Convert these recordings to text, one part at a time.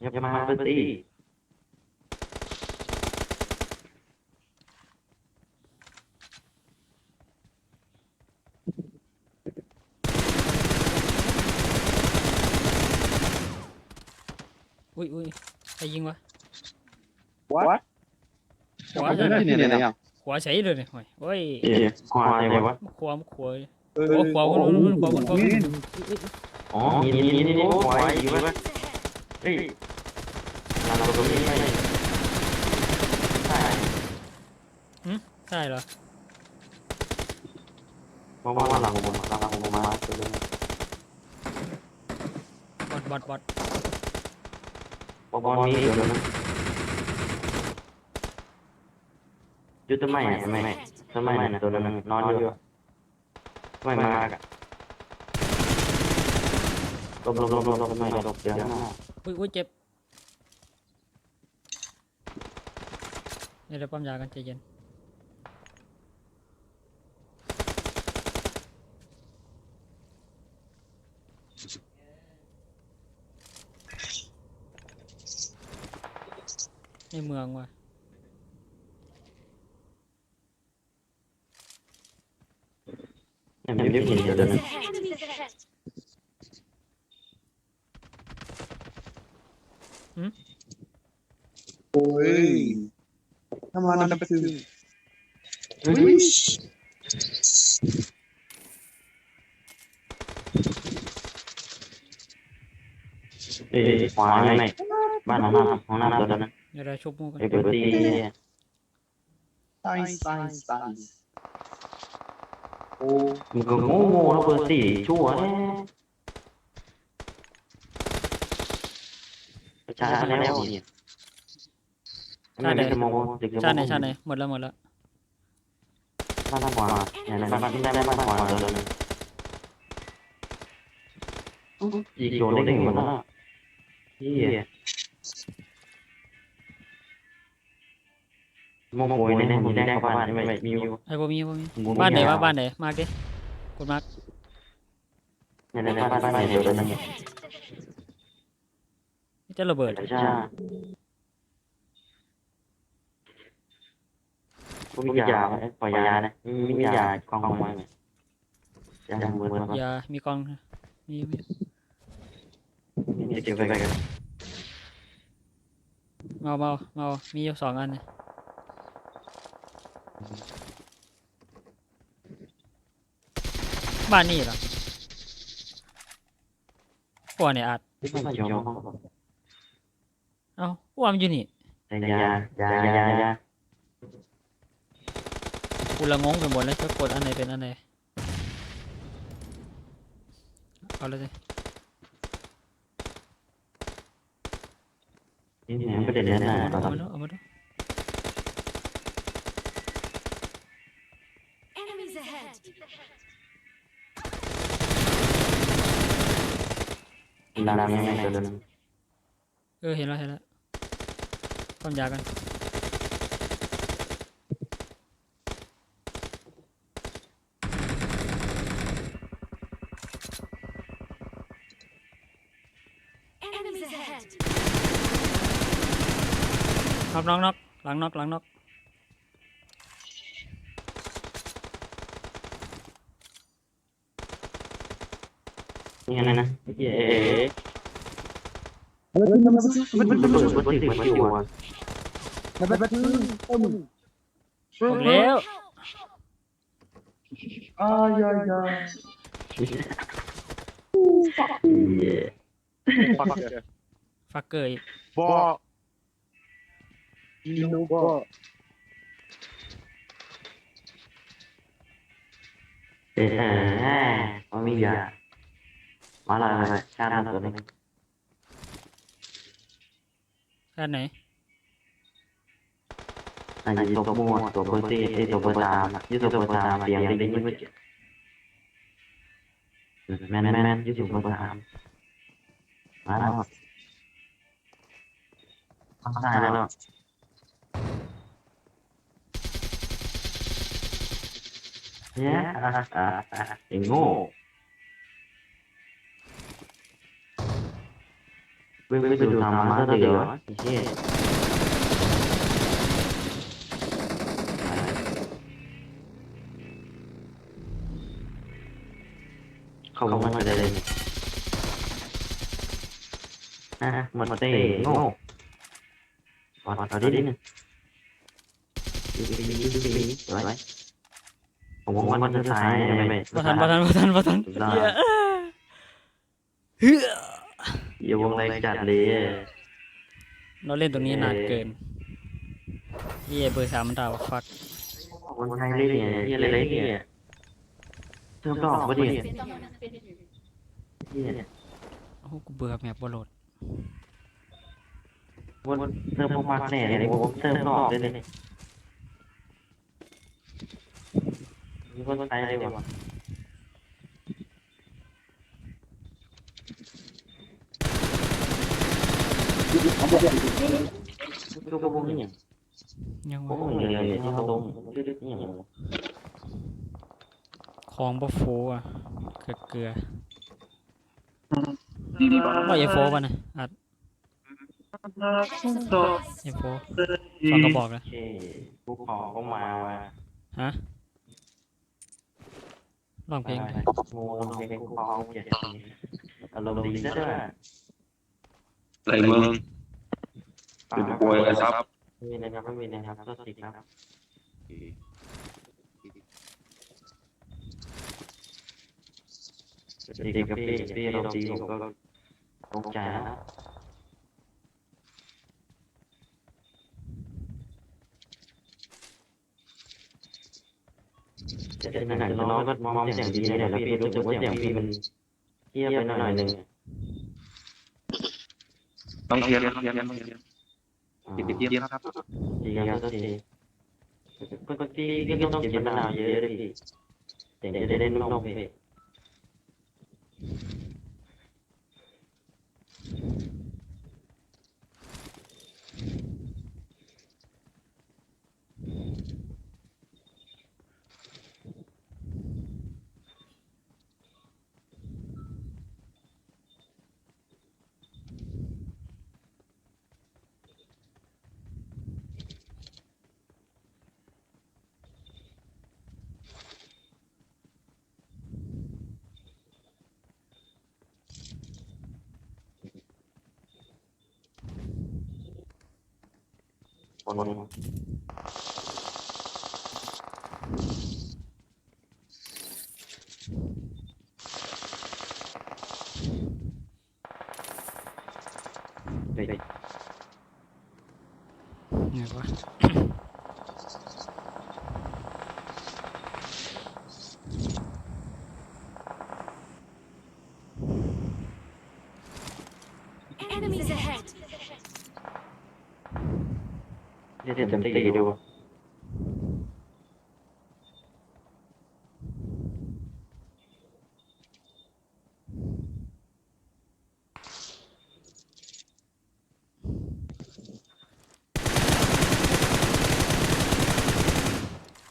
อย่ามาเปิดตีอุ้ยอุ้ยใครยิงวะ What? ขวา Apa ใช่ ni ni ni? ขวาใช่เลยเนี่ยโอ้ยโอ้ยเอ๊ะควายอะไรวะขวาขวาโอ้ขวาบนบนบนขวาบนขวาบนอ๋อนี่นี่นี่นี่ควายอยู่วะ เฮ้ยเราเราตรงนี้ไปใช่ใช่เหรอ เพราะว่าหลังผมหลังผมมาตัวนึงบอดบอดบอดเพราะว่ามีตัวนึงจุดต้นไม้ต้นไม้ต้นไม้นะตัวนึงนอนอยู่ไม่มากอะลบลบลบลบลบไม่ลบเดี๋ยวนะ อุ้ยอุ้ยเจ็บเดี๋ยวเราปั๊มยากันใจเย็นในเมืองว่ะเนี่ยมันยังเห็นอยู่ตัวนึง Enemies ahead. Oi. Come on, number two. Wish. เอ้ยควายไม่บ้านของน้ำของน้ำตัวนั้นเดี๋ยวเราชุบมูกันไอ้เปิดตี Nice, nice, nice. Oh, มันก็โง่แล้วเปิดตีชั่วเนี่ยประชาชนแล้วเนี่ย ไม่ได้จะมองจะชาติไหนชาติไหนหมดแล้วหมดแล้วบ้านบ้านขวาเนี่ยบ้านบ้านได้บ้านขวาตัวนึงอีกโดนได้หนึ่งคนแล้วที่มองโวยเนี่ยมีได้เข้าบ้านไม่ไม่มีอยู่ไอ้บ่มีบ่มีบ้านไหนวะบ้านไหนมาร์กดิกดมาร์กเนี่ยในบ้านบ้านไหนตัวนึงจะระเบิด ใช่ก็มียาปล่อยยานะมียากองกองไว้ไหมยาเหมือนเหมือนอย่ามีกองมีมีนี่เก็บไปกันเมาเมาเมามีอยู่สองอันเนี่ยบ้านนี่เหรอพวกเนี่ยอาจไม่ยอมเอ้าพวกมันอยู่นี่แต่ยายายายา กูละงงไปหมดเลยจะกดอันไหนเป็นอันไหนเอาเลยสินี่มันประเด็นนั้นนะเอามาดูเอามาดู Enemies ahead. ลามยังไงตัวนึงเออเห็นแล้วเห็นแล้วต้มยากัน Enemies ahead. น็อกน็อกน็อกหลังน็อกหลังน็อกนี่ไงนะเย้ number two, number two, มัน number เปิด two, มันติดมันอยู่อะ number two. Oh, ออกแล้ว ah, yeah, yeah. เย้ Fuck yeah. ฟักเกอร์อีก Ball. You know ball. เอ๊ะมันมียามาละมาชาติตัวนึงด้านไหนอันนี้ตัวมั่วตัวเบอร์ตี้ไอตัวเบอร์ตามยี่ตัวเบอร์ตามเสียงได้ยินไม่เจ็บแมนแมนยี่ตัวเบอร์ตามมาแล้ว ตายแล้วเนี่ยไอ้โง่วิ่งไปดูทางมาซะเดี๋ยวไอ้เหี้ยเข้ามาจะได้อะมันเตะโง่ วัดเอาดิดินึงดูดีดูดีดูดีไว้ผมว่ามันจะตายไม่ไม่ประทันประทันประทันประทันเหี้ยเฮ้ยอย่าวงแรงจัดเลยเราเล่นตรงนี้นานเกินเฮียเบอร์สามมันดาวฟักคนไทยเลยเนี่ยยี่อะไรเนี่ยเติมดอกก็ดีเนี่ยโอ้กูเบื่อแมปบอลโหลด วันเติมมากแน่เลยผมเติมดอกเลยเนี่ยมีคนไทยเลยวะก็ก็พวกนี้อย่างยังพวกวะนี้เลยที่เขาลงชื่ออย่างคลองบ่โฟอะเกลือเกลือว่าเอโฟป่ะนะอัด เอโฟสองกระบอกนะโอเคภูเขาก็มาว่ะฮะลองเพลงงูเพลงภูเขาเจ็ดอารมณ์ดีซะด้วยไรมึงเป็นป่วยอะไรครับไม่มีนะครับไม่มีนะครับก็ติดครับดีกับพี่พี่เราดีผมก็ตกใจนะ จะเป็นหนังน้องก็มองเสียงดีเนี่ยแล้วพี่รู้สึกว่าเสียงพี่มันเทียบไปหน่อยหนึ่งต้องเทียนต้องเทียนต้องเทียนติดติดเทียนครับดีครับก็ดีกติพี่ก็ต้องกินมะนาวเยอะเลยพี่แต่จะได้เล่นนอกพี่ คนไปไป ไงวะ Enemies ahead! เดี๋ยวจะตีดู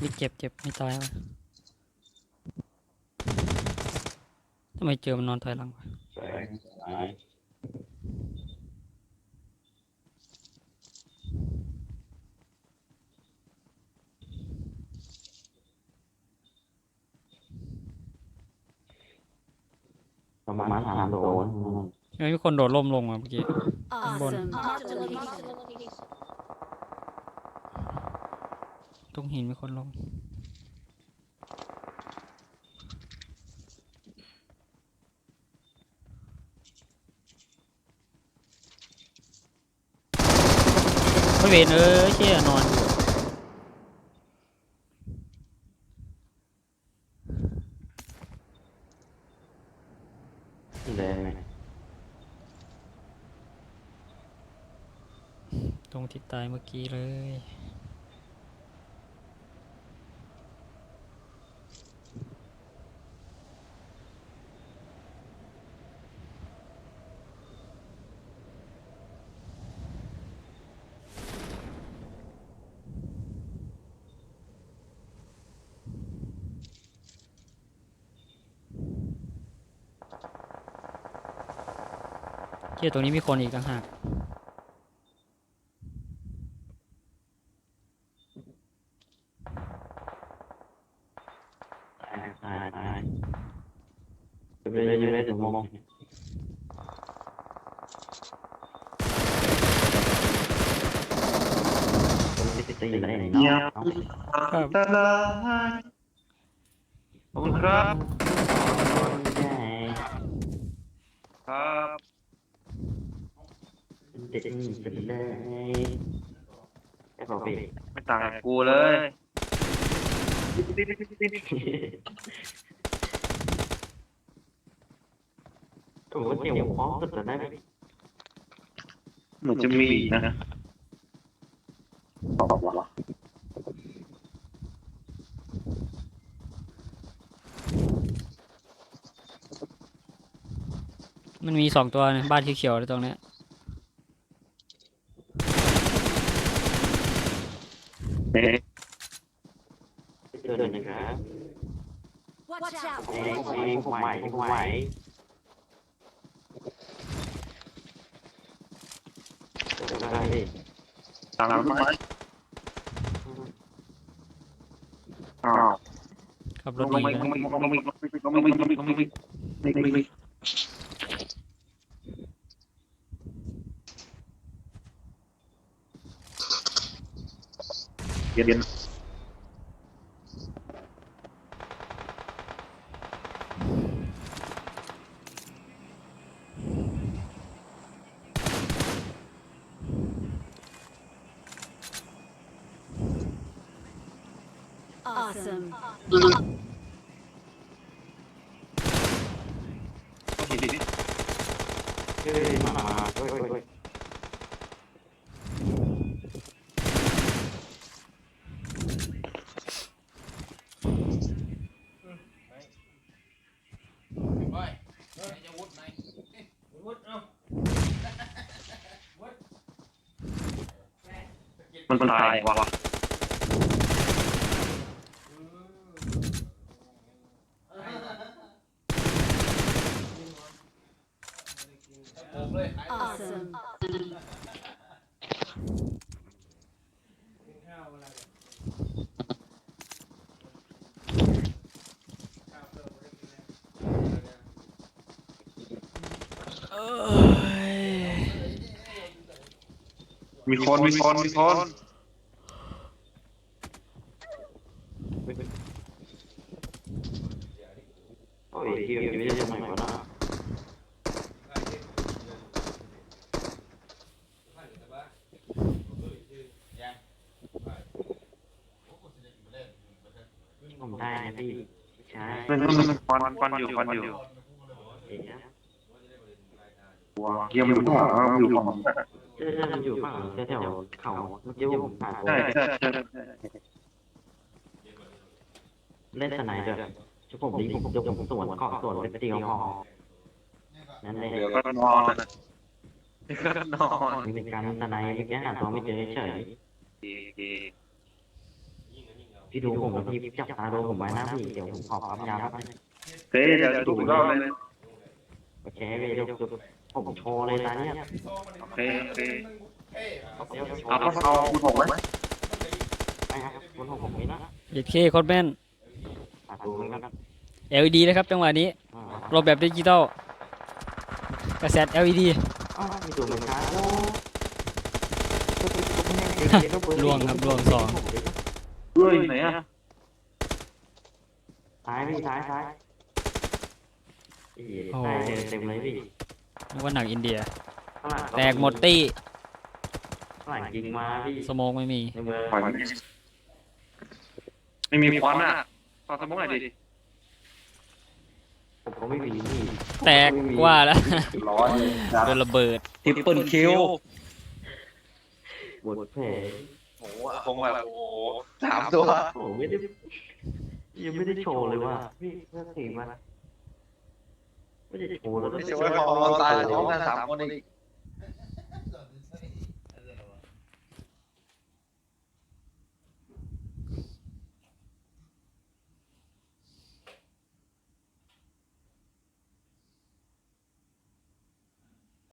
นี่เจ็บเจ็บไม่ตายวะทำไมเจอมันนอนถอยหลังวะ ประมาณสามโลเฮ้ยมีคนโดดล่มลงมาเมื่อกี้ Awesome. Mark the location. ตรงหินมีคนลง ไม่เวนเอ้ยเชี่ยนอน อยู่เลยตรงที่ตายเมื่อกี้เลย เที่ยตรงนี้มีคนอีกต่างหากตายตายตายจะไปเลยยังไงถึงมองตีอะไรเนาะครับตาลาขอบคุณครับ ครับ เด็กเป็นเลยไอ้บอกพี่ไม่ต่างกับกูเลยผมก็เดี๋ยวพร้อมสุดได้ไหมเหมือนจะมีนะบอกว่ามันมีสองตัวนะบ้านเขียวๆตรงเนี้ย เอ๊ะเจอเลยนะครับ Watch out! เองเองผมไหวผมไหวได้ดิต่างกันไหมอ้าวขับรลถงดีไม่นะ ลงไม่ลงไม่ล งไม่ลงไม่ลงไม่ลงไม่ไม่เย็นเย็น Awesome. เฮ้ยมาเฮ้ยเฮ้ยมันตายว่ะ Awesome. เอ้ย มีคน มีคน มีคน โอ้ยที่อยู่ไม่ได้ยังไงวะนะผมได้นะพี่ใช่นั่นนั่นนั่นควันควันอยู่ควันอยู่เอ๋เยี่ยมอยู่ข้างหลังอยู่ฝั่ง เออมันอยู่ฝั่งแถวๆเขาเมื่อกี้ผมผ่านใช่ใช่ใช่เล่นสไนเดอร์ชุดผมดีผมยกผมสวนเกาะสวนเป็นตีของคอนั่นเลยเดี๋ยวก็นอนเดี๋ยวก็นอนมีเป็นการสไนเมื่อกี้หาตัวไม่เจอเฉยพี่ดูผมพี่จับตาดูผมไว้นะพี่เดี๋ยวผมขอความยาวครับเฮ้ยเดี๋ยวดูอีกรอบเลยโอเคพี่เดี๋ยว ผมโชว์เลยตาเนี้ยโอเคโอเคเดี๋ยวโชเอาว์เขาเอาคุณบอกไหมไปครับบนของผมนี่นะเด็ดเคโคตรแม่นอะดูเหมือนกัน LED นะครับจังหวะนี้อ่ารถแบบดิจิตอลกระแส LED อ้าวมีตัวเหมือนกันโอ้ล่วงครับล่วงสองเฮ้ยไหนอะซ้ายพี่ซ้ายซ้ายอีใต้เดินเต็มเลยพี่ นึกว่าหนังอินเดีย ข้างหลังแตกหมดตี้ข้างหลังยิงมาพี่สโมองไม่มี ในเมืองปล่อยมันไม่มีควันอะขอสมองหน่อยดิผมก็ไม่มีพี่แตกว่าแล้วร้อยโดนระเบิด ทิปเปิลคิวบทเพลงโอ้โหคงแบบโอ้โหสามตัว โอ้ไม่ได้ยังไม่ได้โชว์เลยว่าพี่เพื่อนสีมา ไม่ได้โชว์แล้วไม่ใช่ว่าพอตายแล้วต้องกันสามคนอีก